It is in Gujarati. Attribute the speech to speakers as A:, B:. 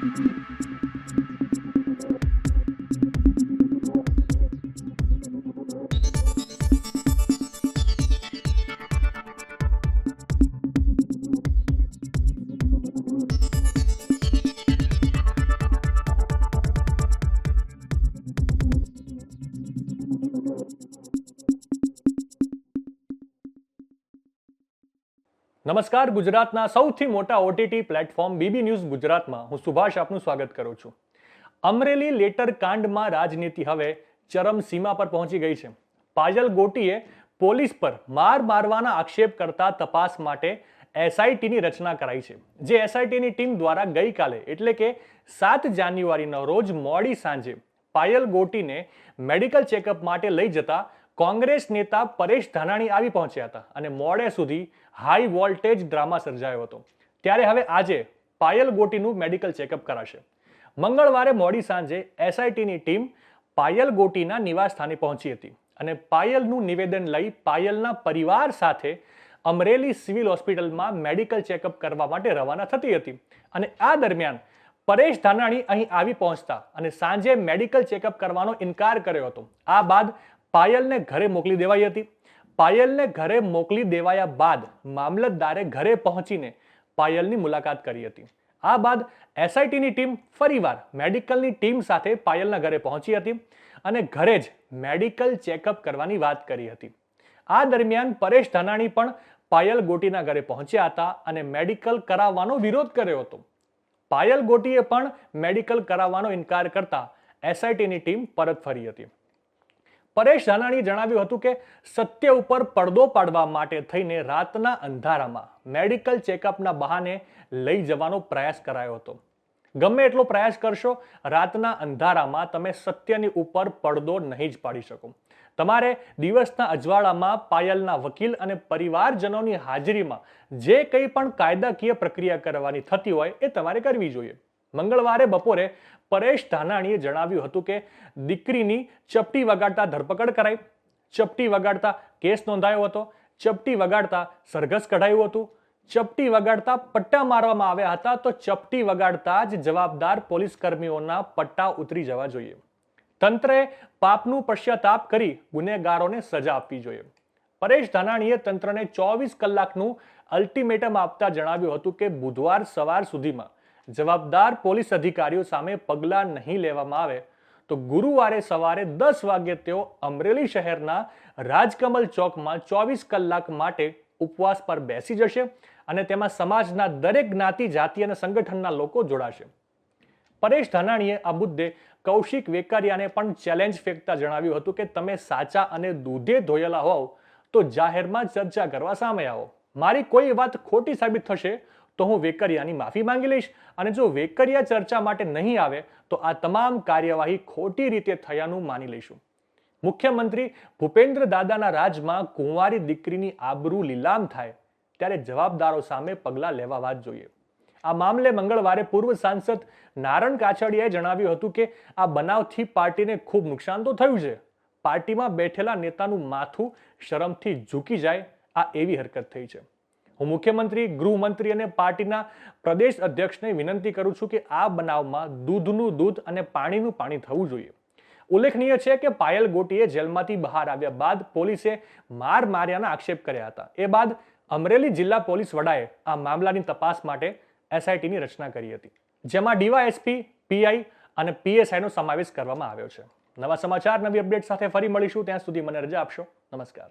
A: Thank you. નમસ્કાર, ગુજરાતના સૌથી મોટા ઓટીટી પ્લેટફોર્મ બીબી ન્યૂઝ ગુજરાતમાં. હું સુભાષ આપનું સ્વાગત કરું છું. અમરેલી લેટર કાંડમાં રાજનીતિ હવે ચરમસીમા પર પહોંચી ગઈ છે. પાયલ ગોટીએ પોલીસ પર માર મારવાના આક્ષેપ કરતા તપાસ માટે એસઆઈટીની રચના કરાઈ છે. જે એસઆઈટીની ટીમ દ્વારા ગઈકાલે, એટલે કે સાત જાન્યુઆરીના રોજ મોડી સાંજે, પાયલ ગોટીને મેડિકલ ચેકઅપ માટે લઈ જતા કોંગ્રેસ નેતા પરેશ ધાનાણી આવી પહોંચ્યા હતા અને મોડે સુધી હાઈ વોલ્ટેજ ડ્રામા સર્જાયો હતો. ત્યારે હવે આજે પાયલ ગોટીનું મેડિકલ ચેકઅપ કરાશે. મંગળવારે મોડી સાંજે એસઆઈટીની ટીમ પાયલ ગોટીના નિવાસ સ્થાને પહોંચી હતી અને પાયલનું નિવેદન લઈ પાયલના પરિવાર સાથે અમરેલી સિવિલ હોસ્પિટલમાં મેડિકલ ચેકઅપ કરવા માટે રવાના થતી હતી. અને આ દરમિયાન પરેશ ધાનાણી અહીં આવી પહોંચતા અને સાંજે મેડિકલ ચેકઅપ કરવાનો ઇનકાર કર્યો હતો. આ બાદ પાયલને ઘરે મોકલી દેવાઈ હતી. પાયલને ઘરે મોકલી દેવાયા બાદ મામલતદારે ઘરે પહોંચીને પાયલની મુલાકાત કરી હતી. આ બાદ એસઆઈટીની ટીમ ફરીવાર મેડિકલની ટીમ સાથે પાયલના ઘરે પહોંચી હતી અને ઘરે જ મેડિકલ ચેકઅપ કરવાની વાત કરી હતી. આ દરમિયાન પરેશ ધાનાણી પણ પાયલ ગોટીના ઘરે પહોંચ્યા હતા અને મેડિકલ કરાવવાનો વિરોધ કર્યો હતો. પાયલ ગોટીએ પણ મેડિકલ કરાવવાનો ઇનકાર કરતા એસઆઈટીની ટીમ પરત ફરી હતી. પરેશ ધાનાણીએ જણાવ્યું હતું કે સત્ય ઉપર પડદો પાડવા માટે થઈને રાતના અંધારામાં મેડિકલ ચેકઅપના બહાને લઈ જવાનો પ્રયાસ કરાયો હતો. ગમે એટલો પ્રયાસ કરશો, રાતના અંધારામાં તમે સત્યની ઉપર પડદો નહીં જ પાડી શકો. તમારે દિવસના અજવાળામાં પાયલના વકીલ અને પરિવારજનોની હાજરીમાં જે કંઈ પણ કાયદાકીય પ્રક્રિયા કરવાની થતી હોય એ તમારે કરવી જોઈએ. મંગળવારે બપોરે પરેશ ધાનાણીએ જણાવ્યું હતું કે દીકરીની ચપટી વગાડતા ધરપકડ કરાઈ. ચપટી વગાડતા કેસ નોંધાયો હતો. ચપટી વગાડતા સરઘસ કઢાયું હતું. ચપટી વગાડતા પટ્ટા મારવામાં આવ્યા હતા તો ચપટી વગાડતા જ જવાબદાર પોલીસ કર્મીઓના પટ્ટા ઉતરી જવા જોઈએ. તંત્રએ પાપનું પશ્ચાતાપ કરી ગુનેગારોને સજા આપવી જોઈએ. પરેશ ધાનાણીએ તંત્રને ચોવીસ કલાકનું અલ્ટિમેટમ આપતા જણાવ્યું હતું કે બુધવાર સવાર સુધીમાં જવાબદાર પોલીસ અધિકારીઓ સામે પગલાં નહીં લેવામાં આવે, તો ગુરુવારે સવારે દસ વાગ્યે તેઓ અમરેલી શહેરના રાજકમલ ચોકમાં ચોવીસ કલાક માટે ઉપવાસ પર બેસી જશે અને તેમાં સમાજના દરેક જ્ઞાતિ, જાતિ અને સંગઠનના લોકો જોડાશે. પરેશ ધાનાણીએ આ મુદ્દે કૌશિક વેકરિયાને પણ ચેલેન્જ ફેંકતા જણાવ્યું હતું કે તમે સાચા અને દૂધે ધોયેલા હોવ, તો જાહેરમાં ચર્ચા કરવા સામે આવો. મારી કોઈ વાત ખોટી સાબિત થશે તો હું વેકરિયાની માફી માંગી લઈશ અને જો વેકરિયા ચર્ચા માટે નહીં આવે, તો આ તમામ કાર્યવાહી ખોટી રીતે થયાનું માની લઈશું. મુખ્યમંત્રી ભૂપેન્દ્ર દાદાના રાજમાં કુંવારી દીકરીની આબરૂ લીલામ થાય, ત્યારે જવાબદારો સામે પગલાં લેવા જ જોઈએ. આ મામલે મંગળવારે પૂર્વ સાંસદ નારણ કાછડિયાએ જણાવ્યું હતું કે, આ બનાવથી પાર્ટીને ખૂબ નુકસાન તો થયું છે. પાર્ટીમાં બેઠેલા નેતાનું માથું શરમથી ઝૂકી જાય, આ એવી હરકત થઈ છે. હું મુખ્યમંત્રી, ગૃહમંત્રી અને પાર્ટીના પ્રદેશ અધ્યક્ષને વિનંતી કરું છું કે આ બનાવમાં દૂધનું દૂધ અને પાણીનું પાણી થવું જોઈએ. ઉલ્લેખનીય છે કે પાયલ ગોટીએ જેલમાંથી બહાર આવ્યા બાદ પોલીસે માર માર્યાના આક્ષેપ કર્યા હતા. એ બાદ અમરેલી જિલ્લા પોલીસ વડાએ આ મામલાની તપાસ માટે એસઆઈટીની રચના કરી હતી, જેમાં ડીવાયએસપી પીઆઈ અને પીએસઆઈનો સમાવેશ કરવામાં આવ્યો છે. નવા સમાચાર, નવી અપડેટ સાથે ફરી મળીશું. ત્યાં સુધી મને રજા આપશો. નમસ્કાર.